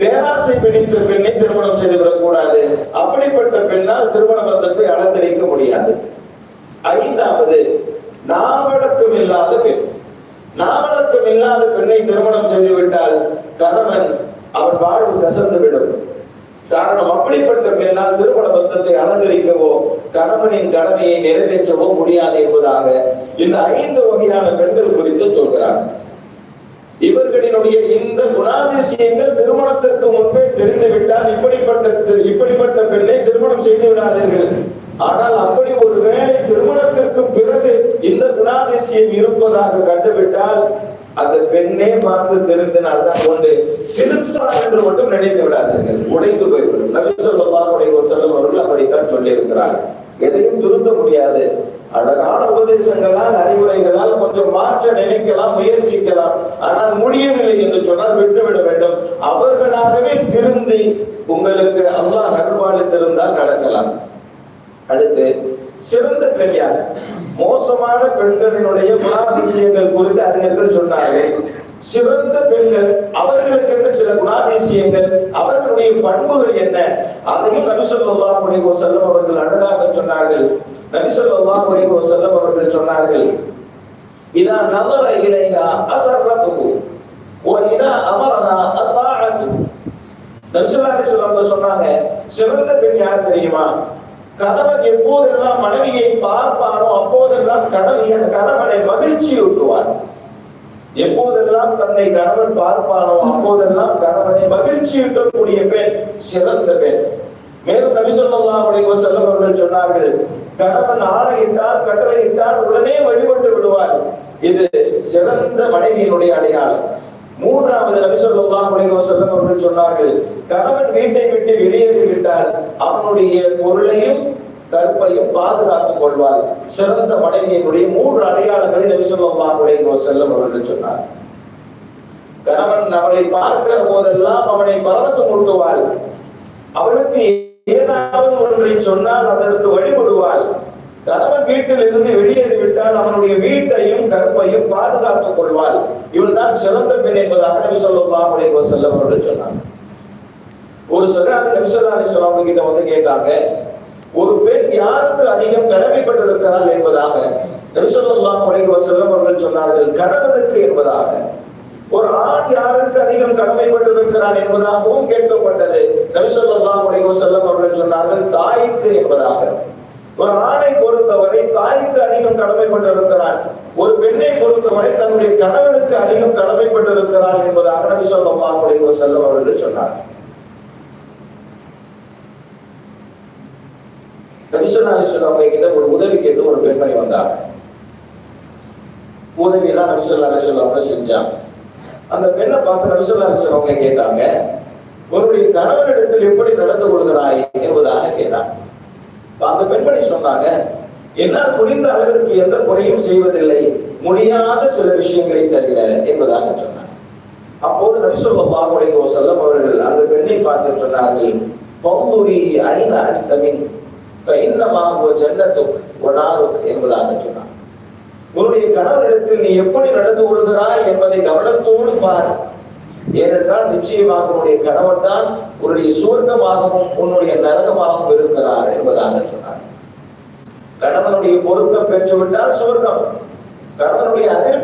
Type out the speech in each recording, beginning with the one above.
பேராசை பிடித்த பெண்ணை திருமணம் செய்து விடக்கூடாது. அப்படிப்பட்ட பெண்ணால் திருமண பந்தத்தை அலங்கரிக்க முடியாது. ஐந்தாவது நாவடக்கம் இல்லாத பெண். நாவடக்கம் இல்லாத பெண்ணை திருமணம் செய்து விட்டால் கணவன் அவன் வாழ்வு கசந்து விடும். காரணம் அப்படிப்பட்ட பெண்ணால் திருமண பந்தத்தை அலங்கரிக்கவோ கணவனின் கடமையை நிறைவேற்றவோ முடியாது என்பதாக இந்த ஐந்து வகையான பெண்கள் குறித்து சொல்கிறார் இவர்களினுடைய இந்த குணாதிசயங்கள் திருமணத்திற்கு முன்பே தெரிந்துவிட்டால் இப்படிப்பட்ட இப்படிப்பட்ட பெண்ணை திருமணம் செய்து விடாதீர்கள். ஆனால் அப்படி ஒரு வேளை திருமணத்திற்கு பிறகு இந்த குணாதிசயம் இருப்பதாக கண்டுவிட்டால் அந்த பெண்ணே பார்த்து திருந்தினால் தான் உண்டு. திருத்தார் என்று மட்டும் நினைத்து விடாதீர்கள். உடைந்து போய்விடும். நபி ஸல்லல்லாஹு ஒரு செல்லும் அவர்கள் அப்படித்தான் சொல்லியிருக்கிறார் எதையும் திருத்த முடியாது. அழகான உபதேசங்களால் அறிவுரைகளால் கொஞ்சம் மாற்ற நினைக்கலாம் முயற்சிக்கலாம். ஆனால் முடியவில்லை என்று சொன்னால் விட்டுவிட வேண்டும். அவர்களாகவே திருந்தி உங்களுக்கு அல்லாஹ் அருள்வாளித்திருந்தால் நடக்கலாம். அடுத்து சிறந்த பெண் யார்? மோசமான பெண்களினுடைய குணாதிசயங்கள் குறித்து அறிஞர்கள் சொன்னார்கள். சிறந்த பெண்கள் அவர்களுக்கென்று சில குணாதிசயங்கள் அவர்களுடைய பண்புகள் என்ன? அதையும் நபிசல்லாஹ் அலைஹி வஸல்லம் அவர்கள் அழகாக சொன்னார்கள். நபிசல்லாஹ் அலைஹி செல்லம் அவர்கள் சொன்னார்கள் இதா நதர இலைஹா அசர்ரதுஹு இதா அமரஹா அத்தாஅத்துஹு. நபிசல்லா அலைஹி சொன்னாங்க சிறந்த பெண் யார் தெரியுமா? கணவன் எப்போதெல்லாம் மனைவியை பார்ப்பானோ அப்போதெல்லாம் கணவன் கணவனை மகிழ்ச்சியூட்டுவார் எப்போதெல்லாம் தன்னை கணவன் பார்ப்பானோ அப்போதெல்லாம் கணவனை மகிழ்ச்சியூட்டக்கூடிய பெண் சிறந்த பெண். மேலும் நபி ஸல்லல்லாஹு செல்லம் அவர்கள் சொன்னார்கள் கணவன் ஆணையிட்டால் கட்டளையிட்டால் உடனே வழிபட்டு விடுவார். இது சிறந்த மனைவியினுடைய அடையாளம். மூன்றாவது நபி ஸல்லல்லாஹு செல்லம் அவர்கள் சொன்னார்கள் கணவன் வீட்டை விட்டு வெளியேறி விட்டால் அவனுடைய பொருளையும் கற்பையும் பாதுகாத்துக் கொள்வார். சிறந்த மனைவியினுடைய மூன்று அடையாளங்களை நபி ஸல்லல்லாஹு அவர்கள் சொன்னார். கணவன் அவளை பார்க்கிற போதெல்லாம் அவனை பரவசம் ஊட்டுவாள். அவளுக்கு ஏதாவது ஒன்றை சொன்னால் அதற்கு வழிபடுவாள். கணவன் வீட்டில் இருந்து வெளியேறி விட்டால் அவனுடைய வீட்டையும் கற்பையும் பாதுகாத்துக் கொள்வாள். இவள் தான் சிறந்த பெண் என்பதாக நபி ஸல்லல்லாஹு அலைஹி அவர்கள் சொன்னார் ஒரு சகாபி நபிசல்லா ஸல்லல்லாஹு கிட்ட வந்து கேட்டாங்க ஒரு பெண் யாருக்கு அதிகம் கடமைப்பட்டிருக்கிறாள் என்பதாக நபி ஸல்லல்லாஹு அலைஹி அவர்கள் சொன்னார்கள். கணவனுக்கு என்பதாக. ஒரு ஆண் யாருக்கு அதிகம் கடமைப்பட்டிருக்கிறான் என்பதாகவும் கேட்கப்பட்டது நபி ஸல்லல்லாஹு செல்லம் அவர்கள் சொன்னார்கள் தாய்க்கு என்பதாக. ஒரு ஆணை பொறுத்தவரை தாய்க்கு அதிகம் கடமைப்பட்டிருக்கிறான் ஒரு பெண்ணை பொறுத்தவரை தன்னுடைய கணவனுக்கு அதிகம் கடமைப்பட்டிருக்கிறான் என்பதாக நபிசல்லாம் ஸல்லல்லாஹு செல்லம் அவர்கள் சொன்னார் நபிசுல்லா கிட்ட ஒரு உதவி கேட்டு ஒரு பெண்மணி வந்தாங்க. உதவியெல்லாம் நபிசுல்லா அலிசுல்லாவுங்க செஞ்சாங்க. அந்த பெண்ணை பார்த்து நபிசுல்லா அலிசுல்லாவுங்க கேட்டாங்க உன்னுடைய கணவனிடத்தில் எப்படி நடந்து கொள்கிறாய்? என்பதாக கேட்டாங்க. அந்த பெண்மணி சொன்னாங்க என்னால் முடிந்த அளவிற்கு எந்த குறையும் செய்வதில்லை. முடியாத சில விஷயங்களை தவிர என்பதாக சொன்னார் அப்போது நபிசுல்லாவுடைய செல்லம் அவர்கள் அந்த பெண்ணை பார்த்து சொன்னார்கள் பௌந்துரி ஐன அர்த்தமின் ஃபைன்னமா ஹுவ ஜன்னத்துக் என்பதாக சொன்னார் உன்னுடைய கணவரிடத்தில் நீ எப்படி நடந்து கொள்கிறாய் என்பதை கவனத்தோடு பார். ஏனென்றால் நிச்சயமாக உன்னுடைய கணவன் தான் உன்னுடைய சுவர்க்கமாகவும் உன்னுடைய நரகமாகவும் இருக்கிறார் என்பதாக சொன்னார். கணவனுடைய பொருத்தம் பெற்றுவிட்டால் சுவர்க்கம். கணவனுடைய அதிர்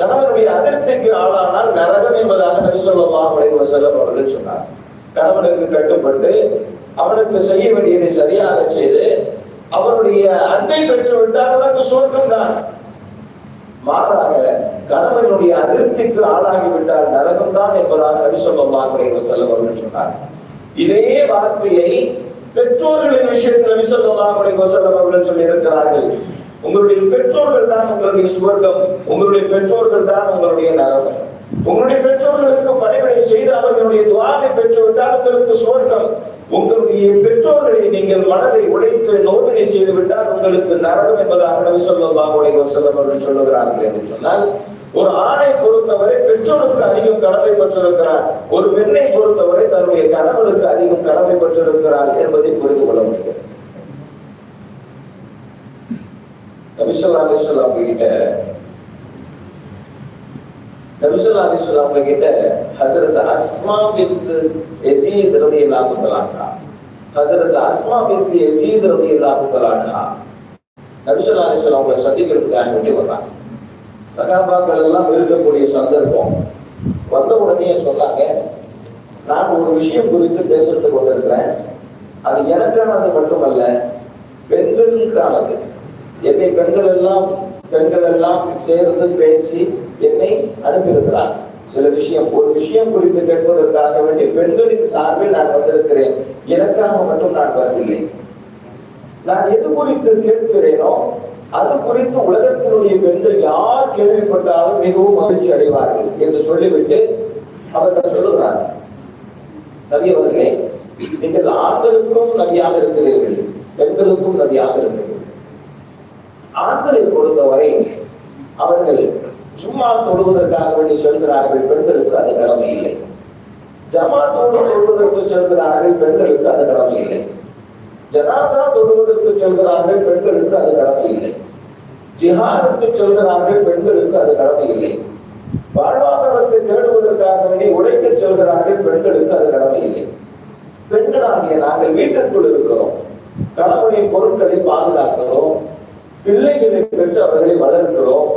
கணவனுடைய அதிருப்திக்கு ஆளானால் நரகம் என்பதாக நபி ஸல்லல்லாஹு அலைஹி வஸல்லம் அவர்கள் சொன்னார். கணவனுக்கு கட்டுப்பட்டு அவனுக்கு செய்ய வேண்டியதை சரியாக செய்து அவனுடைய அன்பை பெற்றுவிட்டால் உனக்கு சுவர்க்கம் தான். மாறாக கணவனுடைய அதிருப்திக்கு ஆளாகிவிட்டால் நரகம் தான் என்பதாக நபி ஸல்லல்லாஹு அலைஹி அவர்கள் சொன்னார் இதே வார்த்தையை பெற்றோர்களின் விஷயத்தில் நபி ஸல்லல்லாஹு அவர்கள் சொல்லி இருக்கிறார்கள் உங்களுடைய பெற்றோர்கள் தான் உங்களுடைய சுவர்க்கம் உங்களுடைய பெற்றோர்கள் தான் உங்களுடைய நரகம். உங்களுடைய பெற்றோர்களுக்கு பணிகளை செய்து அவர்களுடைய துவாரை பெற்றுவிட்டால் உங்களுக்கு சுவர்க்கம். உங்களுடைய பெற்றோர்களை நீங்கள் மனதை உடைத்து நோவினை செய்து விட்டால் உங்களுக்கு நரகம் என்பதாக நபி ஸல்லல்லாஹு அலைஹி வஸல்லம் அவர்கள் சொல்லுகிறார்கள் என்று சொன்னால் ஒரு ஆணை பொறுத்தவரை பெற்றோருக்கு அதிகம் கடமை பெற்றிருக்கிறார். ஒரு பெண்ணை பொறுத்தவரை தன்னுடைய கணவனுக்கு அதிகம் கடமை பெற்றிருக்கிறார் என்பதை புரிந்து கொள்ள முடியும். நபி ஸல்லல்லாஹு கிட்ட நபிசுல்லா அலிஸ்லாம் அவங்க கிட்ட ஹசரத் அஸ்மா பிந்து எசீத் ரதி இல்லாம தலானா ஹசரத் அஸ்மா பிந்து எசீத் ரதி இல்லாம தலானா நபிசுல்லா அலிஸ்லாம் சந்திக்கிறதுக்காக வேண்டி வர்றாங்க. சகாபாக்கள் எல்லாம் இருக்கக்கூடிய சந்தர்ப்பம் வந்த உடனே சொன்னாங்க நான் ஒரு விஷயம் குறித்து பேசுறதுக்கு வந்திருக்கிறேன். அது எனக்கானது மட்டுமல்ல பெண்களுக்கானது. என்னை பெண்கள் எல்லாம் பெண்கள் எல்லாம் சேர்ந்து பேசி என்னை அனுப்பியிருக்கிறார். சில விஷயம் ஒரு விஷயம் குறித்து கேட்பதற்காக வேண்டி பெண்களின் சார்பில் நான் வந்திருக்கிறேன். எனக்காக மட்டும் நான் வரவில்லை. நான் எது குறித்து கேட்கிறேனோ அது குறித்து உலகத்தினுடைய பெண்கள் யார் கேள்விப்பட்டாலும் மிகவும் மகிழ்ச்சி அடைவார்கள் என்று சொல்லிவிட்டு அவர்கள் சொல்லுகிறார் நபி அவர்களே நீங்கள் ஆண்களுக்கும் நபியாக இருக்கிறீர்கள் பெண்களுக்கும் நபியாக இருக்கிறீர்கள். ஆண்களை பொறுத்தவரை அவர்கள் சும்மா தொழுவதற்காக வேண்டி சொல்கிறார்கள் பெண்களுக்கு அது கடமை இல்லை. ஜமாத்தோடு தொழுவதற்கு சொல்கிறார்கள் பெண்களுக்கு அது கடமை இல்லை. ஜனாசா தொழுவதற்கு சொல்கிறார்கள் பெண்களுக்கு அது கடமை இல்லை. ஜிஹாதுக்கு சொல்கிறார்கள் பெண்களுக்கு அது கடமை இல்லை. வாழ்வாதாரத்தை தேடுவதற்காக வேண்டி உழைக்க சொல்கிறார்கள் பெண்களுக்கு அது கடமை இல்லை. பெண்களாகிய நாங்கள் வீட்டிற்குள் இருக்கிறோம். கணவனின் பொருட்களை பாதுகாக்கிறோம். பிள்ளைகளை பெற்றவர்களை வளர்க்கிறோம்.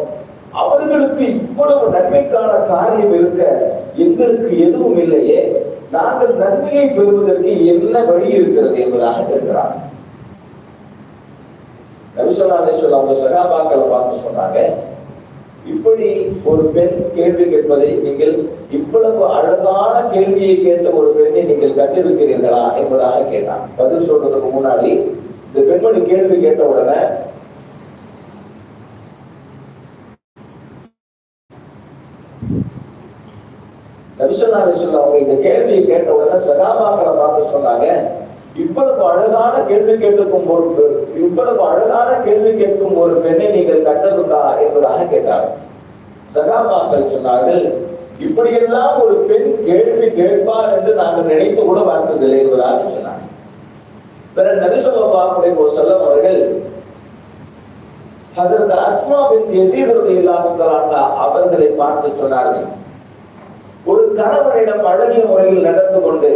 அவர்களுக்கு இவ்வளவு நன்மைக்கான காரியம் இருக்க எங்களுக்கு எதுவும் இல்லையே. நாங்கள் நன்மையை பெறுவதற்கு என்ன வழி இருக்கிறது என்பதாக கேட்கிறார். நபிசல்லாசல் அவங்க சகாபாக்களை பார்த்து சொன்னாங்க இப்படி ஒரு பெண் கேள்வி கேட்பதை நீங்கள் இவ்வளவு அழகான கேள்வியை கேட்ட ஒரு பெண்ணை நீங்கள் கண்டிருக்கிறீர்களா என்பதாக கேட்டான். பதில் சொல்றதுக்கு முன்னாடி இந்த பெண்மணி கேள்வி கேட்ட உடனே நபிசல்லாசல் அவங்க இந்த கேள்வியை கேட்ட உடனே சகாபாக்களை பார்த்து சொன்னாங்க இவ்வளவு அழகான கேள்வி கேட்கும் ஒரு இவ்வளவு அழகான கேள்வி கேட்கும் ஒரு பெண்ணை நீங்கள் கண்டதுண்டா? என்பதாக கேட்டார். சகாபாக்கள் சொன்னார்கள் இப்படியெல்லாம் ஒரு பெண் கேள்வி கேட்பார் என்று நாங்கள் நினைத்து கூட வார்த்ததில்லை என்பதாக சொன்னார் பிறகு நபிசல்லாவுடைய ஒரு செல்லம் அவர்கள் ஹசரத் அஸ்மா பின் யசீத் இல்லாமல் அவர்களை பார்த்து சொன்னார்கள். ஒரு கணவனிடம் அழகிய முறையில் நடந்து கொண்டு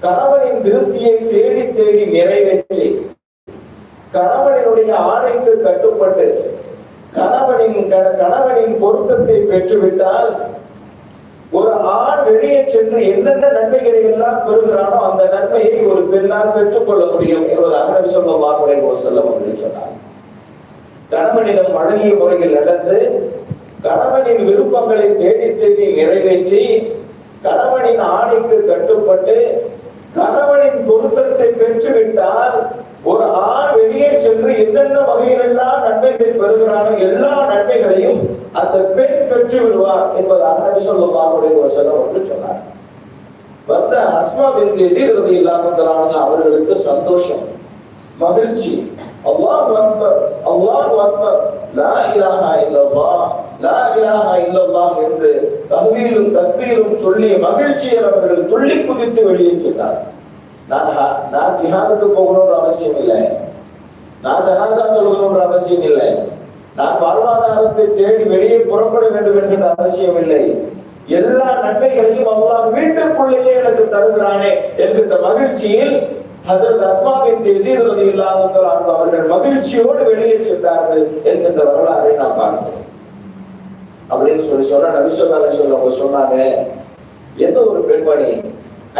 கணவனின் திருப்தியை தேடி தேடி நிறைவேற்றி கணவனினுடைய ஆணைக்கு கட்டுப்பட்டு கணவனின் கணவனின் பொருத்தத்தை பெற்றுவிட்டால் ஒரு ஆண் வெளியே சென்று என்னென்ன நன்மைகளை எல்லாம் பெறுகிறானோ அந்த நன்மையை ஒரு பெண்ணால் பெற்றுக்கொள்ள முடியும் என்பது நபி வாக்குடைய அலைஹி செல்லம் அப்படின்னு சொன்னார். கணவனிடம் அழகிய முறையில் நடந்து கணவனின் விருப்பங்களை தேடி தேடி நிறைவேற்றி கணவனின் ஆணைக்கு கட்டுப்பட்டு கணவனின் பொருத்தத்தை பெற்றுவிட்டால் ஒரு ஆண் வெளியே சென்று என்னென்ன வகையிலெல்லாம் நன்மைகள் பெறுகிறானோ எல்லா நன்மைகளையும் அந்த பெண் பெற்று விடுவார் என்பதாக நபி வசனம் என்று சொன்னார். வந்த அஸ்மா பின் யசீர் ரலியல்லாஹு அவர்களுக்கு சந்தோஷம் மகிழ்ச்சி. அல்லாஹ் அக்பர் அல்லாஹ் அக்பர். லா இலாஹா இல்லல்லாஹ். என்று தகுதியிலும் தக்பீரும் சொல்லி மகிழ்ச்சியை அவர்கள் துள்ளி குதித்து வெளியே சென்றார். நான் நான் ஜிஹாதுக்கு போகணும்ன்ற அவசியம் இல்லை. நான் ஜனாதா சொல்லணும்ன்ற அவசியம் இல்லை. நான் வாழ்வாதாரத்தை தேடி வெளியே புறப்பட வேண்டும் என்கின்ற அவசியம் இல்லை. எல்லா நன்மைகளையும் அல்லாஹ் வீட்டுக்குள்ளேயே எனக்கு தருகிறானே என்கின்ற மகிழ்ச்சியில் ஹசரத் அஸ்மா பின் யசீத் ரலியல்லாஹு அவர்கள் மகிழ்ச்சியோடு வெளியே சென்றார்கள் என்கின்ற வரலாறை நாம் பார்க்கிறோம். அப்படின்னு சொல்லி சொன்னா நபிசல்லா ஸல்லல்லாஹு அவங்க சொன்னாங்க. எந்த ஒரு பெண்மணி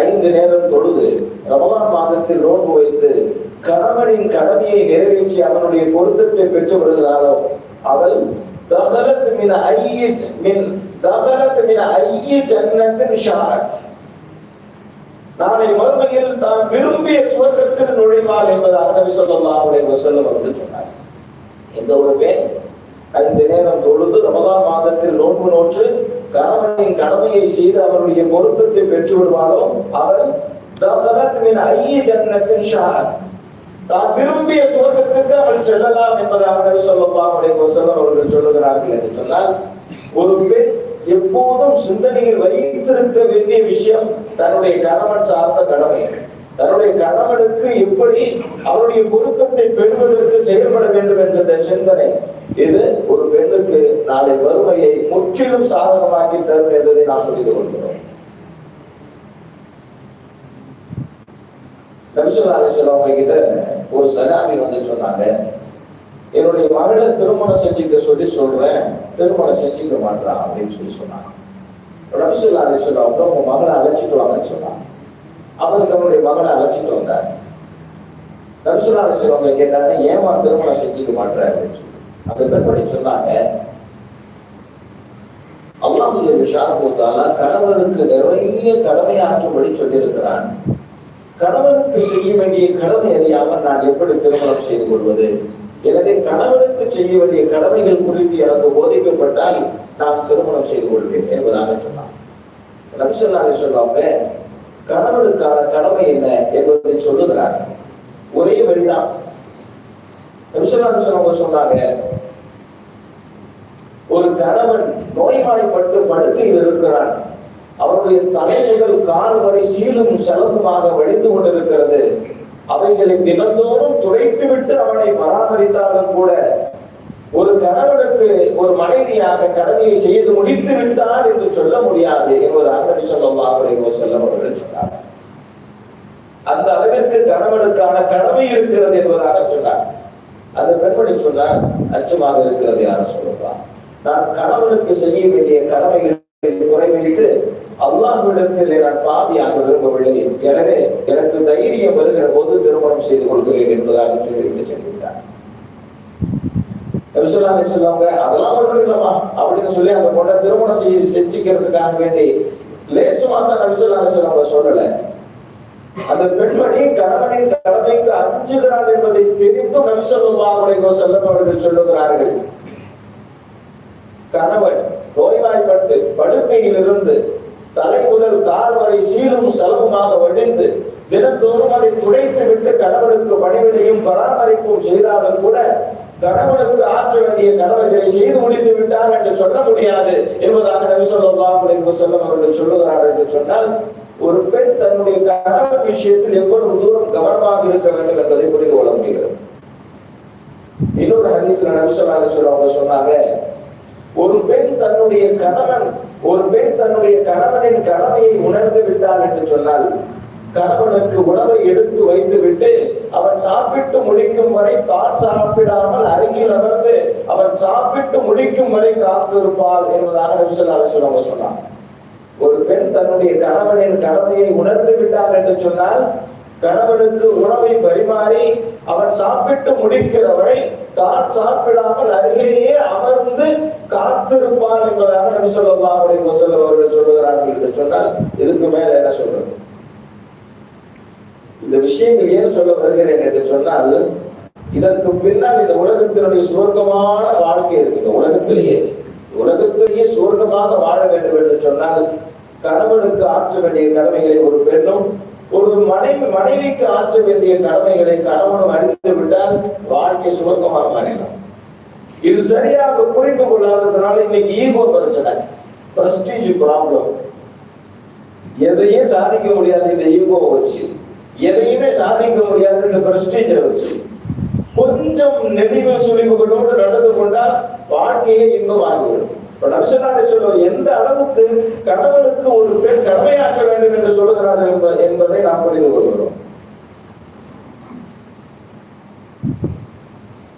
ஐந்து நேரம் தொழுது ரமலான் மாதத்தில் நோன்பு வைத்து கணவனின் கடமையை நிறைவேற்றி அவனுடைய பொருத்தத்தை பெற்று வருகிறாளோ அவள் தகலத் மின் ஐய மின் தகலத் மின் ஐய ஜன்னத்தின் ஷாரத் நாளை மறுமையில் தான் விரும்பிய சுவர்க்கத்தில் நுழைவாள் என்பதாக நபி சொல்லலாம் அவருடைய செல்லும் என்று சொன்னார் எந்த ஒரு பெண் ஐந்து நேரம் தொழுது ரமதான் மாதத்தில் நோன்பு நோற்று கணவனின் கடமையை செய்து அவருடைய பொருத்தத்தை பெற்று விடுவாளோ அவள் தசரத் மின் ஐய ஜன்னத்தின் ஷாரத் தான் விரும்பிய சுவர்க்கத்திற்கு அவள் செல்லலாம் என்பதாக நபி ஸல்லல்லாஹு அவர்கள் சொல்லுகிறார்கள் என்று சொன்னால் ஒரு பெண் எப்போதும் சிந்தனையில் வைத்திருக்க வேண்டிய விஷயம் தன்னுடைய கணவன் சார்ந்த கடமை. தன்னுடைய கணவனுக்கு எப்படி அவருடைய பொருத்தத்தை பெறுவதற்கு செயல்பட வேண்டும் என்ற சிந்தனை. இது ஒரு நாளை வறுமையை முற்றிலும் சாதகமாக்கி தரும் என்பதை நாம் புரிந்து கொள்கிறோம். நபிசுல்லா கிட்ட ஒரு சகாமி வந்து சொன்னாங்க என்னுடைய மகளை திருமணம் செஞ்சுக்க சொல்லி சொல்றேன் திருமணம் செஞ்சுக்க மாட்டான் அப்படின்னு சொல்லி சொன்னாங்க. நபிசுல்லா அலிஸ்லாம் அவங்க உங்க மகளை அழைச்சிட்டு வாங்கன்னு சொன்னாங்க. அவர் தன்னுடைய மகளை அழைச்சிட்டு வந்தார். நபிசுல்லா அவங்க கேட்டாங்க ஏமா திருமணம் செஞ்சுக்க மாட்டேன் அப்படின்னு சொல்லி. அந்த பெண்மணி சொன்னாங்க. அல்லாஹுடைய விஷாலபூத்தால கணவனுக்கு நிறைய கடமையாற்றும்படி சொல்லியிருக்கிறான். கணவனுக்கு செய்ய வேண்டிய கடமை அறியாமல் நான் எப்படி திருமணம் செய்து கொள்வது? எனவே கணவனுக்கு செய்ய வேண்டிய கடமைகள் குறித்து எனக்கு போதிக்கப்பட்டால் நான் திருமணம் செய்து கொள்வேன் என்பதாக சொன்னான். நபிசல்லாலே சொல்லுவாங்க கணவனுக்கான கடமை என்ன? என்பதை சொல்லுகிறார். ஒரே வரிதான். நபிசல்லாலே சொன்னாங்க ஒரு கணவன் நோய்வாய்ப்பட்டு படுக்கையில் இருக்கிறான் அவருடைய தலை முதல் கால் வரை சீலும் செலவுமாக வழிந்து கொண்டிருக்கிறது. அவைகளை தினந்தோறும் துடைத்து விட்டு அவனை பராமரித்தாலும் கூட ஒரு கணவனுக்கு ஒரு மனைவியாக கடமையை செய்து முடித்து விட்டான் என்று சொல்ல முடியாது என்பதாக நபி ஸல்லல்லாஹு அலைஹி அவர்கள் சொன்னார் அந்த அளவிற்கு கணவனுக்கான கடமை இருக்கிறது என்பதாக சொன்னார் அந்த பெண்மணி சொன்னார் அச்சமாக இருக்கிறது யாரும் சொல்லுவா நான் கணவனுக்கு செய்ய வேண்டிய கடமைகளை குறை வைத்து அல்லாஹ்விடத்தில் நான் பாவியாக விரும்பவில்லை. எனவே எனக்கு தைரியம் வருகிற போது திருமணம் செய்து கொள்கிறேன் என்பதாக சொல்லிவிட்டு சென்றுவிட்டார். நபிசுல்லாமே சொல்லுவாங்க அதெல்லாம் ஒன்றும் இல்லமா அப்படின்னு சொல்லி அந்த பொண்ணை திருமணம் செய்ய செஞ்சுக்கிறதுக்காக வேண்டி லேசு மாசம் நபிசுல்லாமே சொல்லுவாங்க சொல்லலை. அந்த பெண்மணி கணவனின் கடமைக்கு அஞ்சுகிறாள் என்பதை தெரிந்தும் நபிசல்லாஹு அலைஹி வஸல்லம் அவர்கள் சொல்லுகிறார்கள். கணவன் நோய்வாய்ப்பட்டு படுக்கையில் இருந்து தலை முதல் கால் வரை சீலும் செலவுமாக வடிந்து தினந்தோறும் அதை துடைத்து விட்டு கணவனுக்கு பணிவிடையும் பராமரிப்பும் செய்தாலும் கூட கணவனுக்கு ஆற்ற வேண்டிய கடமைகளை செய்து முடித்து விட்டார் என்று சொல்ல முடியாது என்பதாக நபி ஸல்லல்லாஹு அலைஹி வஸல்லம் அவர்கள் சொல்லுகிறார் என்று சொன்னால் ஒரு பெண் தன்னுடைய கணவன் விஷயத்தில் எவ்வளவு தூரம் கவனமாக இருக்க வேண்டும் என்பதை புரிந்து கொள்ள முடிகிறது. இன்னொரு ஹதீஸ்ல நபி அவங்க சொன்னாங்க ஒரு பெண் தன்னுடைய கணவன் ஒரு பெண் தன்னுடைய கணவனின் கடமையை உணர்ந்து விட்டார் என்று சொன்னால் கணவனுக்கு உணவை எடுத்து வைத்து விட்டு அவன் சாப்பிட்டு முடிக்கும் வரை தான் சாப்பிடாமல் அருகில் அமர்ந்து அவன் சாப்பிட்டு முடிக்கும் வரை காத்திருப்பாள் என்பதாக நபிசல்லாங்க சொன்னான் ஒரு பெண் தன்னுடைய கணவனின் கடமையை உணர்ந்து விட்டார் என்று சொன்னால் கணவனுக்கு உணவை பரிமாறி அவன் சாப்பிட்டு முடிக்கிறவரை தான் சாப்பிடாமல் அருகேயே அமர்ந்து காத்திருப்பான் என்பதாக நபி ஸல்லல்லாஹு அவருடைய முசல் அவர்கள் சொல்லுகிறார்கள் என்று சொன்னால் இதுக்கு மேல என்ன சொல்றது? இந்த விஷயங்கள் ஏன் சொல்ல வருகிறேன் என்று சொன்னால் இதற்கு பின்னால் இந்த உலகத்தினுடைய சுவர்க்கமான வாழ்க்கை இருக்கு இந்த உலகத்திலேயே உலகத்திலேயே சுவர்க்கமாக வாழ வேண்டும் என்று சொன்னால் கணவனுக்கு ஆற்ற வேண்டிய கடமைகளை ஒரு பெண்ணும் ஒரு மனைவி மனைவிக்கு ஆற்ற வேண்டிய கடமைகளை கணவனும் அறிந்து விட்டால் வாழ்க்கை சுவர்க்கமாக மாறிடும். இது சரியாக புரிந்து கொள்ளாததுனால இன்னைக்கு ஈகோ பிரச்சனை பிரஸ்டீஜ் ப்ராப்ளம் எதையும் சாதிக்க முடியாது இந்த ஈகோவை வச்சு. எதையுமே சாதிக்க முடியாது இந்த பிரஸ்டீஜை வச்சு. கொஞ்சம் நெளிவு சுழிவுகளோடு நடந்து கொண்டால் வாழ்க்கையே இன்பம் ஆகிவிடும் நபிசல்லாலே சொல்லுவோம் எந்த அளவுக்கு கணவனுக்கு ஒரு பெண் கடமையாற்ற வேண்டும் என்று சொல்லுகிறார் என்ப- என்பதை நாம் புரிந்து கொள்கிறோம்.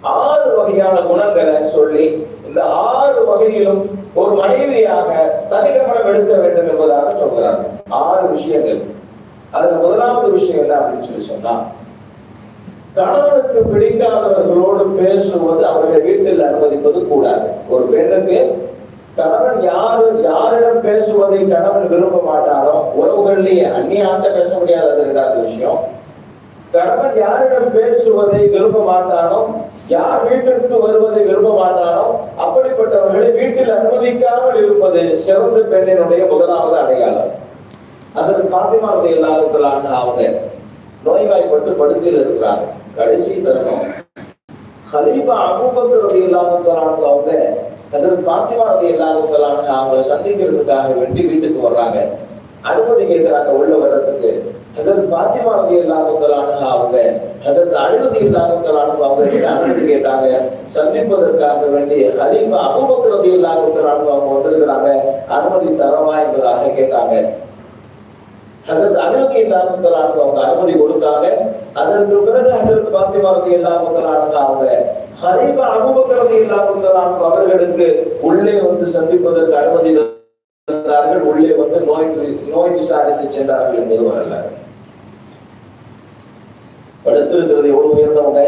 ஆறு வகையான குணங்களை சொல்லி இந்த ஆறு வகையிலும் ஒரு மனைவியாக தனிகமனம் எடுக்க வேண்டும் என்பதாக சொல்கிறார் ஆறு விஷயங்கள். அதுல முதலாவது விஷயம் என்ன அப்படின்னு சொல்லி சொன்னா கணவனுக்கு பிடிக்காதவர்களோடு பேசுவது அவர்கள் வீட்டில் அனுமதிப்பது கூடாது. ஒரு பெண்ணுக்கு கணவன் யாரு யாரிடம் பேசுவதை கணவன் விரும்ப மாட்டானோ உறவுகளிலேயே அந்நிய ஆண்ட பேச முடியாதது ரெண்டாவது விஷயம். கணவன் யாரிடம் பேசுவதை விரும்ப மாட்டானோ? யார் வீட்டிற்கு வருவதை விரும்ப மாட்டானோ? அப்படிப்பட்டவர்களை வீட்டில் அனுமதிக்காமல் இருப்பது சிறந்த பெண்ணினுடைய முதலாவது அடையாளம். அசல் பாத்திமா இல்லாத அவங்க நோய்வாய்ப்பட்டு படுக்கையில் இருக்கிறாங்க கடைசி தருணம். ஹலீஃபா அபூபக்கர் ரதி இல்லாமத்தலானு அவங்க ஹசரத் பாத்திமா ரதி இல்லாமத்தலானு அவங்கள சந்திக்கிறதுக்காக வேண்டி வீட்டுக்கு வர்றாங்க. அனுமதி கேட்கிறாங்க உள்ள வர்றதுக்கு. ஹசரத் பாத்திமா ரதி இல்லாமத்தலான அவங்க ஹசரத் அனுமதி இல்லாமத்தலான அவங்க கிட்ட அனுமதி கேட்டாங்க. சந்திப்பதற்காக வேண்டி ஹலீஃபா அபுபக்கர் ரதி இல்லாமத்தலான அவங்க வந்திருக்கிறாங்க. அனுமதி தரவா என்பதாக கேட்டாங்க. ஹசரத் அனுமதி இல்லாமத்தலான அவங்க அனுமதி கொடுத்தாங்க. அதற்கு பிறகு ஹசரத் பாத்திமா ரதி அவங்க ஹலீஃபா அபுபக்கர் இல்லாம இல்லாமத்தலான அவர்களுக்கு உள்ளே வந்து சந்திப்பதற்கு அனுமதி தந்தார்கள். உள்ளே வந்து நோய் நோய் விசாரித்து சென்றார்கள் என்பது வரல. படுத்திருக்கிறது எவ்வளவு உயர்ந்தவங்க?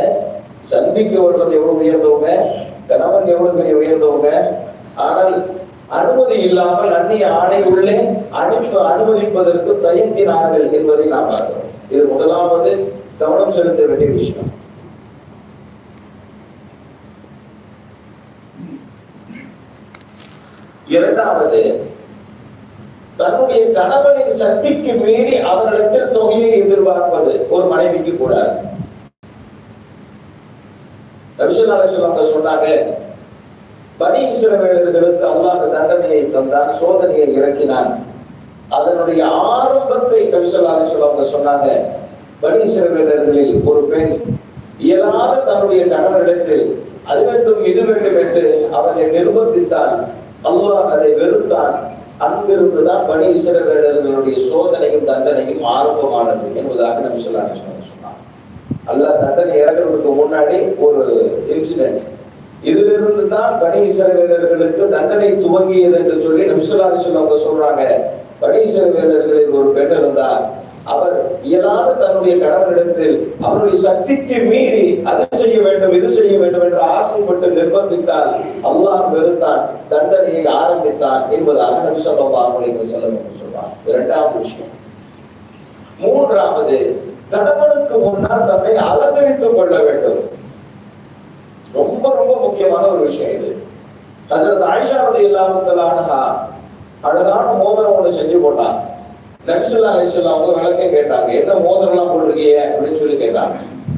சந்திக்க வருவது எவ்வளவு உயர்ந்தவங்க? கணவன் எவ்வளவு பெரிய உயர்ந்தவங்க? ஆனால் அனுமதி இல்லாமல் அந்நிய ஆணை உள்ளே அனுப்ப அனுமதிப்பதற்கு தயங்கினார்கள் என்பதை நாம் பார்க்கிறோம் இது முதலாவது கவனம் செலுத்த வேண்டிய விஷயம். இரண்டாவது தன்னுடைய கணவனின் சக்திக்கு மீறி அவரிடத்தில் தொகையை எதிர்பார்ப்பது ஒரு மனைவிக்கு கூடாது ரவிசநாதேஸ்வரங்க சொன்னாங்க பனி இஸ்ரவேலர்களுக்கு அல்லாஹ் தண்டனையை தந்தான் சோதனையை இறக்கினான். அதனுடைய ஆரம்பத்தை நபிசல்லாசவங்க சொன்னாங்க. பனி இஸ்ரவேலர்களில் ஒரு பெண் இயலாத தன்னுடைய கணவனிடத்தில் அது வேண்டும் இது வேண்டும் என்று அவனை நிர்பந்தித்தான். அல்லாஹ் அதை வெறுத்தான். அங்கிருந்துதான் பனி இஸ்ரவேலர்களுடைய சோதனையும் தண்டனையும் ஆரம்பமானது என்பதாக நபி சொல்லாங்க சொன்னான். அல்லாஹ் தண்டனை இறக்கிறதுக்கு முன்னாடி ஒரு இன்சிடென்ட் இதிலிருந்து தான் பனி இஸ்ரவேலர்களுக்கு தண்டனை துவங்கியது என்று சொல்லி நபிசுல்லாஹி அவங்க சொல்றாங்க. பனி இஸ்ரவேலர்களில் ஒரு பெண் இருந்தார். அவர் இயலாத தன்னுடைய கணவனிடத்தில் அவருடைய சக்திக்கு மீறி அது செய்ய வேண்டும் இது செய்ய வேண்டும் என்று ஆசைப்பட்டு நிர்பந்தித்தால் அல்லாஹ் வெறுத்தான் தண்டனையை ஆரம்பித்தான் என்பதாக நபி ஸல்லல்லாஹு அலைஹி வஸல்லம் சொல்றார் இரண்டாவது விஷயம். மூன்றாவது கணவனுக்கு முன்னால் தன்னை அலங்கரித்துக் கொள்ள வேண்டும். ரொம்ப ரொம்ப முக்கியமான ஒரு விஷயம் இது. ஹசரத் ஆயிஷா ரதி இல்லாமத்தலானஹா அழகான மோதிரம் ஒண்ணு செஞ்சு போட்டான் நபிசுல்லா அலிஸ்லாம் அவங்க விளக்கம் கேட்டாங்க என்ன மோதிரம் எல்லாம் போட்டிருக்கீங்க அப்படின்னு சொல்லி கேட்டாங்க.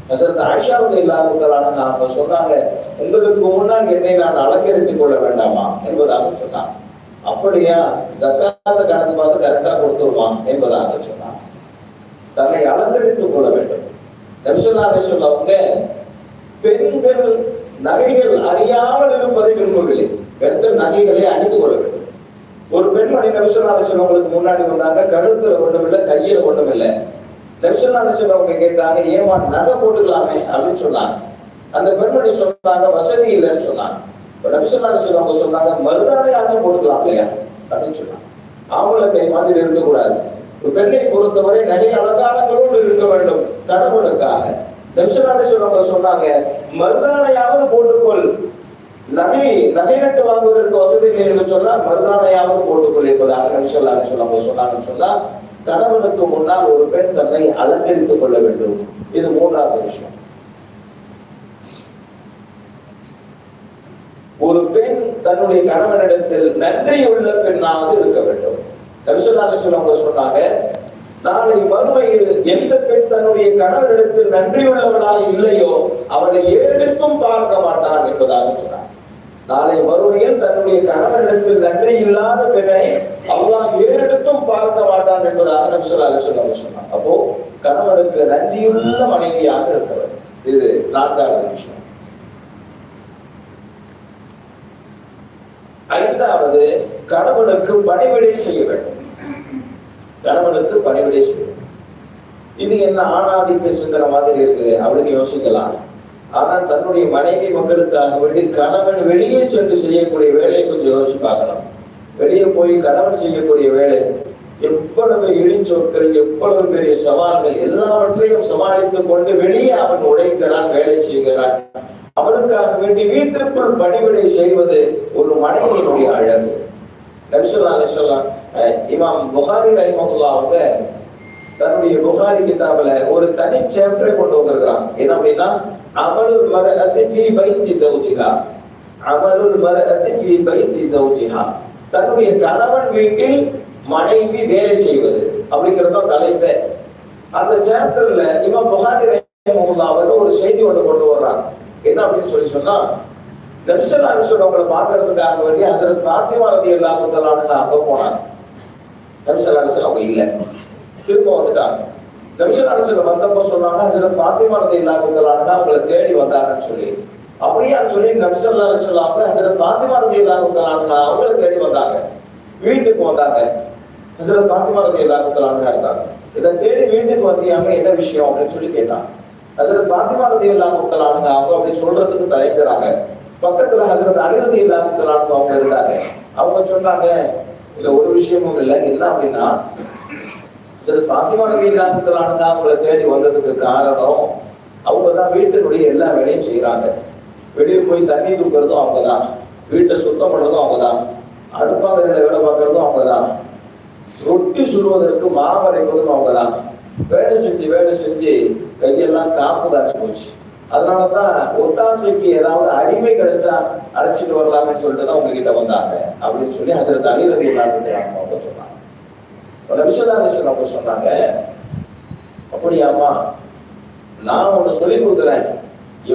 ஹசரத் ஆயிஷா ரதி இல்லாமத்தலானஹா அவங்க சொன்னாங்க உங்களுக்கு முன்னால் என்னை நான் அலங்கரித்துக் கொள்ள வேண்டாமா? என்பதாக சொன்னாங்க. அப்படியா? ஜக்காத்த கணக்கு பார்த்து கரெக்டா கொடுத்துருமா? என்பதாக சொன்னாங்க. தன்னை அலங்கரித்துக் கொள்ள வேண்டும். நபிசுல்லா அலிஸ்லாம் அவங்க பெண்கள் நகைகள் அணியாமல் இருப்பதை விரும்பவில்லை. பெண்கள் நகைகளை அணிந்து கொள்ள வேண்டும். ஒரு பெண்மணி நபிசுல்லாசன் உங்களுக்கு முன்னாடி வந்தாங்க கழுத்துல ஒண்ணும் இல்லை கையில ஒண்ணும் இல்லை. நபிசுல்லாசன் அவங்க கேட்டாங்க ஏமா நகை போட்டுக்கலாமே அப்படின்னு சொன்னாங்க. அந்த பெண்மணி சொன்னாங்க வசதி இல்லைன்னு சொன்னாங்க. இப்ப நபிசுல்லாசன் அவங்க சொன்னாங்க மருதாடை ஆச்சும் போட்டுக்கலாம் இல்லையா அப்படின்னு சொன்னாங்க. ஆம்பளை கை மாதிரி இருக்கக்கூடாது. ஒரு பெண்ணை பொறுத்தவரை நிறைய அலங்காரங்களோடு இருக்க வேண்டும் கடவுளுக்காக நபிசுல்லாசன் சொன்னாங்க மருதானையாவது போட்டுக்கொள். நகை நகை நட்டு வாங்குவதற்கு வசதி இல்லை என்று சொன்னால் மருதானையாவது போட்டுக்கொள் என்பதாக நபிசுல்லாசன் அவங்க சொன்னாங்கன்னு சொன்னா கணவனுக்கு முன்னால் ஒரு பெண் தன்னை அலங்கரித்துக் கொள்ள வேண்டும். இது மூன்றாவது விஷயம். ஒரு பெண் தன்னுடைய கணவனிடத்தில் நன்றியுள்ள பெண்ணாக இருக்க வேண்டும். நபிசுல்லாசன் அவங்க சொன்னாங்க நாளை மறுமையில் எந்த பெண் தன்னுடைய கணவரிடத்தில் நன்றியுள்ளவளாக இல்லையோ அவளை ஏறெடுத்தும் பார்க்க மாட்டான் என்பதாக சொன்னார். நாளை மறுமையில் தன்னுடைய கணவரிடத்தில் நன்றி இல்லாத பெண்ணை அல்லாஹ் ஏறெடுத்தும் பார்க்க மாட்டான் என்பதாக நபிசுல்லாஹி சொல்லாங்க சொன்னார் அப்போ கணவனுக்கு நன்றியுள்ள மனைவியாக இருக்க இது நான்காவது விஷயம். ஐந்தாவது கணவனுக்கு பணிவிடை செய்ய வேண்டும். கணவனுக்கு பணிவிடை செய்யும். இது என்ன ஆணாதிக்க சிந்தனை மாதிரி இருக்குது அப்படின்னு யோசிக்கலாம். ஆனால் தன்னுடைய மனைவி மக்களுக்காக வேண்டி கணவன் வெளியே சென்று செய்யக்கூடிய வேலையை கொஞ்சம் யோசிச்சு பார்க்கணும் வெளியே போய் கணவன் செய்யக்கூடிய வேலை எவ்வளவு இழிச்சொற்கள் எவ்வளவு பெரிய சவால்கள் எல்லாவற்றையும் சமாளித்துக் கொண்டு வெளியே அவன் உழைக்கிறான் வேலை செய்கிறான். அவனுக்காக வேண்டி வீட்டிற்குள் பணிவிடை செய்வது ஒரு மனைவியினுடைய அழகு. நபிசுல்லா அலிஸ்லாம் இமாம் புகாரி ரஹிமகுல்லா அவங்க தன்னுடைய புகாரி கிதாபில் ஒரு தனி சாப்டரை கொண்டு வந்திருக்கிறான். என்ன அப்படின்னா அமலுல் மரஅத்தி ஃபி பைத்தி ஜௌஜிஹா அமலுல் மரஅத்தி ஃபி பைத்தி ஜௌஜிஹா தன்னுடைய கணவன் வீட்டில் மனைவி வேலை செய்வது அப்படிங்கிறத தலைப்பு. அந்த சாப்டர்ல இமாம் புகாரி ரஹிமகுல்லா அவர் ஒரு செய்தி ஒன்று கொண்டு வர்றாங்க. என்ன அப்படின்னு சொல்லி சொன்னா நபிசல்லா அனுசர் அவங்களை பார்க்கறதுக்காக வேண்டி ஹசரத் ஃபாத்திமா ரதி அல்லாஹு அங்க போனாங்க. நபிசல்லா அனுசர் அவங்க இல்லை. திரும்ப வந்துட்டாங்க. நபிசல்லா அனுசர் வந்தப்ப சொன்னாங்க சில பாத்திமா ரதி தான் அவங்களை தேடி வந்தாங்கன்னு சொல்லி. அப்படியான்னு சொல்லி நபிசல்லா அலிஸ்லாம் சில பாத்திமா ரதி இல்லாமங்களான அவங்களை தேடி வந்தாங்க. வீட்டுக்கு வந்தாங்க. சில பாத்திமா ரதி இல்லாமங்களான இருந்தாங்க. இதை தேடி வீட்டுக்கு வந்தியாங்க என்ன விஷயம்? அப்படின்னு சொல்லி கேட்டான் ஹசரத் பாத்திமா ரதி இல்லாமங்களான அவங்க அப்படி சொல்றதுக்கு தயங்குறாங்க. பக்கத்துல ஹசரத் அலிரதி இல்லாமங்களான அவங்க இருந்தாங்க. அவங்க சொன்னாங்க இதுல ஒரு விஷயமும் இல்லை. என்ன அப்படின்னா சில பாத்திமா நபி தான் அவங்கள தேடி வந்ததுக்கு காரணம் அவங்க தான் வீட்டினுடைய எல்லா வேலையும் செய்யறாங்க வெளியே போய் தண்ணி தூக்குறதும் அவங்க தான். வீட்டை சுத்தம் பண்றதும் அவங்க தான். அடுப்பாங்கரையில வேலை பார்க்கறதும் அவங்க தான். ரொட்டி சுடுவதற்கு மாவரைப்பதும் அவங்க தான். வேலை செஞ்சு வேலை செஞ்சு கையெல்லாம் காப்பு காய்ச்சி போச்சு. அதனால தான் ஒத்தாசைக்கு ஏதாவது அடிமை கிடைச்சா அழைச்சிட்டு வரலாம்னு சொல்லிட்டு தான் உங்ககிட்ட வந்தாங்க. அப்படின்னு சொல்லி ஹசரத் அலி ரவி அவங்க சொன்னாங்க. நபிசல்லாசன் அவங்க சொன்னாங்க அப்படியாமா நான் உன்னை சொல்லி கொடுக்குறேன்.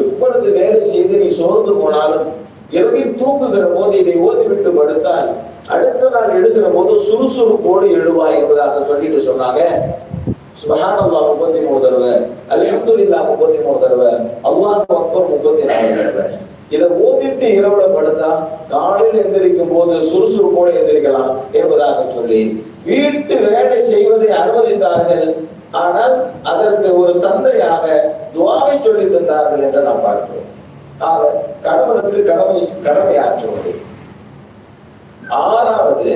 எப்பொழுது வேலை செய்து நீ சோர்ந்து போனாலும் இரவில் தூங்குகிற போது இதை ஓதிவிட்டு படுத்தால் அடுத்த நாள் எழுதுகிற போது சுறுசுறுப்போடு எழுவாய் என்பதாக சொல்லிட்டு சொன்னாங்க. சுபஹானல்லா முப்பத்தி மூணு தடவை அல்ஹம்துலில்லா முப்பத்தி மூணு தடவை அல்லாஹ் அக்பர் முப்பத்தி நாலு தடவை. இதை ஓதிட்டு இரவுல படுத்தா காலையில் எந்திரிக்கும் போது சுறுசுறுப்போடு எந்திரிக்கலாம் என்பதாக சொல்லி வீட்டு வேலை செய்வதை அனுமதித்தார்கள். ஆனால் அதற்கு ஒரு தந்தையாக துவாவை சொல்லி தந்தார்கள் என்று நாம் பார்க்கிறோம். ஆக கணவனுக்கு கடமை கடமை ஆற்றுவது ஆறாவது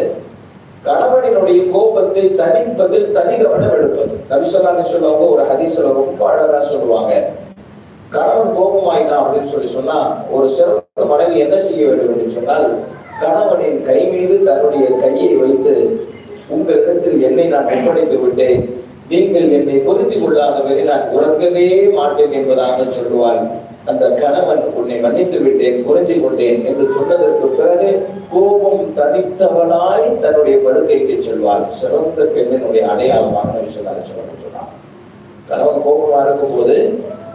கணவனினுடைய கோபத்தை தணிப்பதில் தனி கவனம் எடுப்பது. நபிசல்லான்னு சொல்லுவாங்க ஒரு ஹதீஸ்ல ரொம்ப அழகா சொல்லுவாங்க. கணவன் கோபமாயிட்டான் அப்படின்னு சொல்லி சொன்னா ஒரு சிறந்த மனைவி என்ன செய்ய வேண்டும் என்று சொன்னால் கணவனின் கை மீது தன்னுடைய கையை வைத்து உங்களிடத்தில் என்னை நான் ஒப்படைத்து விட்டேன். நீங்கள் என்னை பொருந்தி கொள்ளாதவரை நான் உறங்கவே மாட்டேன் என்பதாக சொல்லுவாள். அந்த கணவன் உன்னை மன்னித்து விட்டேன் புரிஞ்சு கொண்டேன் என்று சொன்னதற்கு பிறகு கோபம் தனித்தவனாய் தன்னுடைய படுக்கைக்கு செல்வார் சிறந்த பெண்ணினுடைய அடையாளமாக சொன்னார் சொன்னார் கணவன் கோபமா இருக்கும் போது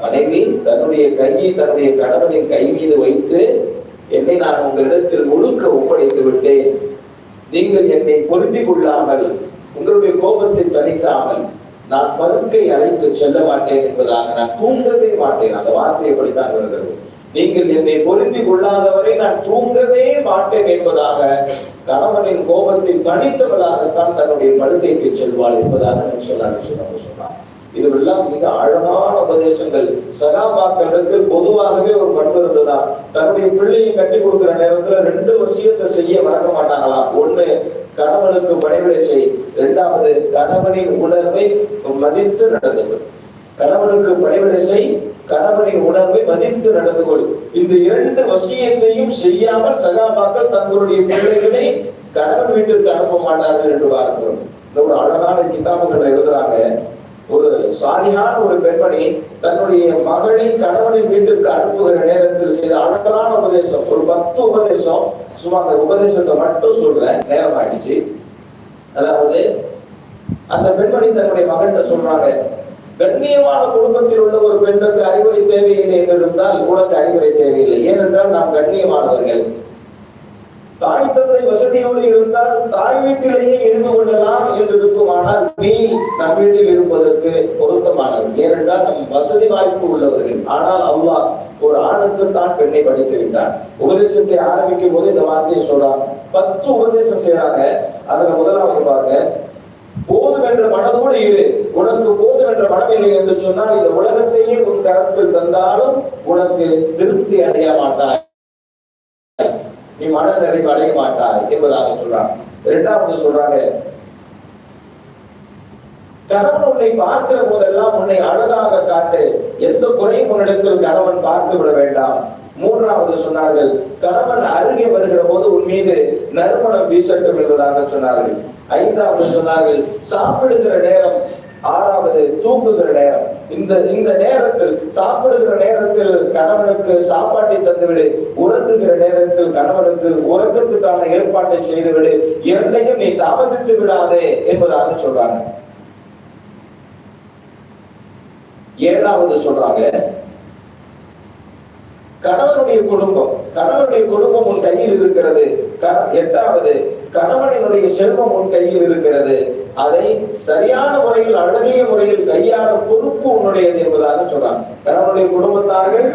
மனைவி தன்னுடைய கையை தன்னுடைய கணவனின் கை மீது வைத்து என்னை நான் உங்களிடத்தில் முழுக்க ஒப்படைத்து விட்டேன். நீங்கள் என்னை பொருந்தி கொள்ளாமல் உங்களுடைய கோபத்தை தணிக்காமல் நான் பருக்கை அழைத்து செல்ல மாட்டேன் என்பதாக நான் தூங்கவே மாட்டேன். அந்த வார்த்தை எப்படித்தான் வருகிறது. நீங்கள் என்னை பொருந்தி கொள்ளாதவரை நான் தூங்கவே மாட்டேன் என்பதாக கணவனின் கோபத்தை தனித்தவளாகத்தான் தன்னுடைய படுக்கைக்கு செல்வாள் என்பதாக சொன்னார் சொன்னார். இதுவெல்லாம் மிக அழகான உபதேசங்கள். சகாபாக்களிடத்தில் பொதுவாகவே ஒரு பண்பு இருந்ததா தன்னுடைய பிள்ளையை கட்டி கொடுக்கிற நேரத்துல ரெண்டு விஷயத்தை செய்ய மறக்க மாட்டாங்களா ஒண்ணு கணவனுக்கு பணிவிடை செய். இரண்டாவது கணவனின் உணர்வை மதித்து நடந்து கொள். கணவனுக்கு பணிவிடை செய் கணவனின் உணர்வை மதித்து நடந்து கொள். இந்த இரண்டு வசியத்தையும் செய்யாமல் சகாபாக்கள் தங்களுடைய பிள்ளைகளை கணவன் வீட்டிற்கு அனுப்ப மாட்டார்கள் என்று பார்க்கிறோம் இந்த ஒரு அழகான கிதாபுகள் எழுதுறாங்க. ஒரு சாலியான ஒரு பெண்மணி தன்னுடைய மகளை கணவனின் வீட்டுக்கு அனுப்புகிற நேரத்தில் செய்த அழகான உபதேசம் ஒரு பத்து உபதேசம் சும்மா அந்த உபதேசத்தை மட்டும் சொல்றேன். நேரம் ஆகிடுச்சு அதாவது அந்த பெண்மணி தன்னுடைய மகன்கிட்ட சொல்றாங்க கண்ணியமான குடும்பத்தில் உள்ள ஒரு பெண்ணுக்கு அறிவுரை தேவையில்லை என்றிருந்தால் உனக்கு அறிவுரை தேவையில்லை. ஏனென்றால் நாம் கண்ணியமானவர்கள். தாய் தந்தை வசதியோடு இருந்தால் தாய் வீட்டிலேயே இருந்து கொள்ளலாம் என்று இருக்குமானால் நீ நம் வீட்டில் இருப்பதற்கு பொருத்தமானது. ஏனென்றால் நம் வசதி வாய்ப்பு உள்ளவர்கள். ஆனால் அல்லாஹ் ஒரு ஆணுக்கு தான் பெண்ணை படித்து விட்டான். உபதேசத்தை ஆரம்பிக்கும் போது இந்த வார்த்தையை சொல்றான். பத்து உபதேசம் செய்யறாங்க அதுல முதலாவது பாருங்க. போதும் என்ற மனதோடு இரு. உனக்கு போதும் என்ற மனமில்லை என்று சொன்னால் இந்த உலகத்தையே உன் கரத்தில் தந்தாலும் உனக்கு திருப்தி அடைய மாட்டாய். நீ மன நிறைவு அடைய மாட்டாய் என்பதாக சொல்றாங்க இரண்டாவது சொல்றாங்க கணவன் உன்னை பார்க்கிற போதெல்லாம் உன்னை அழகாக காட்டு. எந்த குறையும் உன்னிடத்தில் கணவன் பார்த்து விட வேண்டாம். மூன்றாவது சொன்னார்கள் கணவன் அருகே வருகிற போது உன் மீது நறுமணம் வீசட்டும் என்பதாக சொன்னார்கள். ஐந்தாவது சொன்னார்கள் சாப்பிடுகிற நேரம் ஆறாவது தூங்குகிற நேரம். இந்த இந்த நேரத்தில் சாப்பிடுகிற நேரத்தில் கணவனுக்கு சாப்பாட்டை தந்துவிடு உறங்குகிற நேரத்தில் கணவனுக்கு உறக்கத்துக்கான ஏற்பாட்டை செய்துவிடு இரண்டையும் நீ தாமதித்து விடாதே என்பதாக சொல்றாங்க. ஏழாவது சொல்றாங்க கணவனுடைய குடும்பம் கணவனுடைய குடும்பம் உன் கையில் இருக்கிறது. கண- எட்டாவது கணவனினுடைய செல்வம் உன் கையில் இருக்கிறது. அதை சரியான முறையில் அழகிய முறையில் கையாளும் பொறுப்பு உன்னுடையது என்பதாக சொல்றாங்க. கணவனுடைய குடும்பத்தார்கள்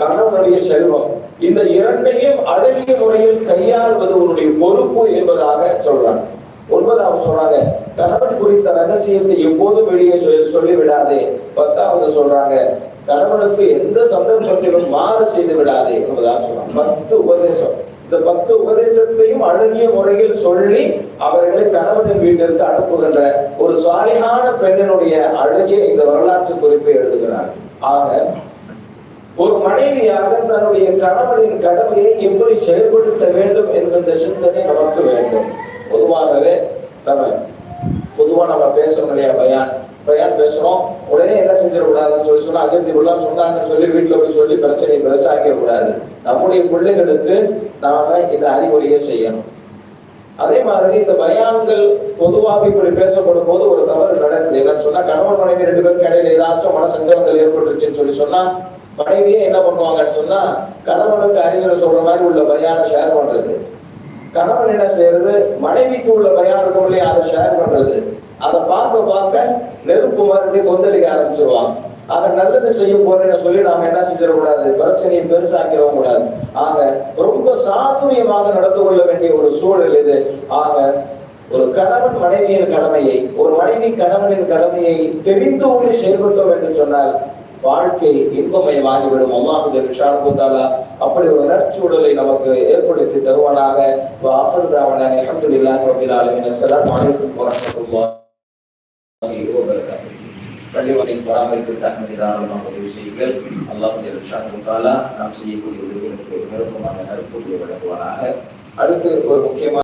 கணவனுடைய செல்வம். இந்த இரண்டையும் அழகிய முறையில் கையாள்வது உன்னுடைய பொறுப்பு என்பதாக சொல்றாங்க. ஒன்பதாவது சொல்றாங்க கணவன் குறித்த ரகசியத்தை எப்போதும் வெளியே சொல்லி சொல்லிவிடாதே. பத்தாவது சொல்றாங்க கணவனுக்கு எந்த சந்தர்ப்பத்திலும் மாறு செய்து விடாதே என்பதாக சொல்றாங்க. பத்து உபதேசம். இந்த பத்து உபதேசத்தையும் அழகிய முறையில் சொல்லி அவர்களை கணவனின் வீட்டிற்கு அனுப்புகின்ற ஒரு சாலிகான பெண்ணினுடைய அழகிய இந்த வரலாற்று குறிப்பை எழுதுகிறார். ஆக ஒரு மனைவியாக தன்னுடைய கணவனின் கடமையை எப்படி செயல்படுத்த வேண்டும் என்கின்ற சிந்தனை நமக்கு வேண்டும். பொதுவாகவே நம்ம பொதுவா நம்ம பேசுறோம் இல்லையா பயான் பையன் பேசுறோம். உடனே என்ன செஞ்சிடக்கூடாதுன்னு சொல்லி சொன்னா அஜந்தி உள்ள சொன்னாங்கன்னு சொல்லி வீட்டுல போய் சொல்லி பிரச்சனையை பெருசாக்க கூடாது நம்முடைய பிள்ளைகளுக்கு நாம இந்த அறிவுரையை செய்யணும். அதே மாதிரி இந்த பயான்கள் பொதுவாக இப்படி பேசப்படும் போது ஒரு தவறு நடக்குது. என்னன்னு சொன்னா கணவன் மனைவி ரெண்டு பேருக்கு இடையில ஏதாச்சும் மனசங்கரங்கள் ஏற்பட்டுருச்சுன்னு சொல்லி சொன்னா மனைவியே என்ன பண்ணுவாங்கன்னு சொன்னா கணவனுக்கு அறிஞர் சொல்ற மாதிரி உள்ள பயான ஷேர் பண்றது. கணவன் என்ன செய்யறது? மனைவிக்கு உள்ள பயானுக்குள்ளே அதை ஷேர் பண்றது. அதை பார்க்க பார்க்க நெருப்பு மறுபடியும் கொந்தளிக்க ஆரம்பிச்சிருவான். அதை நல்லது செய்ய போறேன்னு சொல்லி நாம என்ன செஞ்சிடக்கூடாது? பிரச்சனையை பெருசாக்கிடவும் கூடாது. ஆக ரொம்ப சாதுரியமாக நடந்து கொள்ள வேண்டிய ஒரு சூழல் இது. ஆக ஒரு கணவன் மனைவியின் கடமையை ஒரு மனைவி கணவனின் கடமையை தெரிந்து கொண்டு செயல்பட்டோம் என்று சொன்னால் வாழ்க்கை இன்பமயமாகிவிடும். அல்லாஹுடைய விஷானுத்தாலா அப்படி ஒரு நற்சூழலை நமக்கு ஏற்படுத்தி தருவானாக. வாஹர்தாவன அல்ஹம்துலில்லாஹி ரப்பில் ஆலமீன். அஸ்ஸலாமு அலைக்கும் வரஹ்மத்துல்லாஹி வபரகாத்துஹு பள்ளிவாரின் பராமரிப்பிற்காக நிதானமாக உதவி செய்யுங்கள். அல்லாஹுடைய விஷானுத்தாலா நாம் செய்யக்கூடிய உதவிகளுக்கு விருப்பமாக நற்புரிய வழங்குவானாக அடுத்து ஒரு முக்கியமான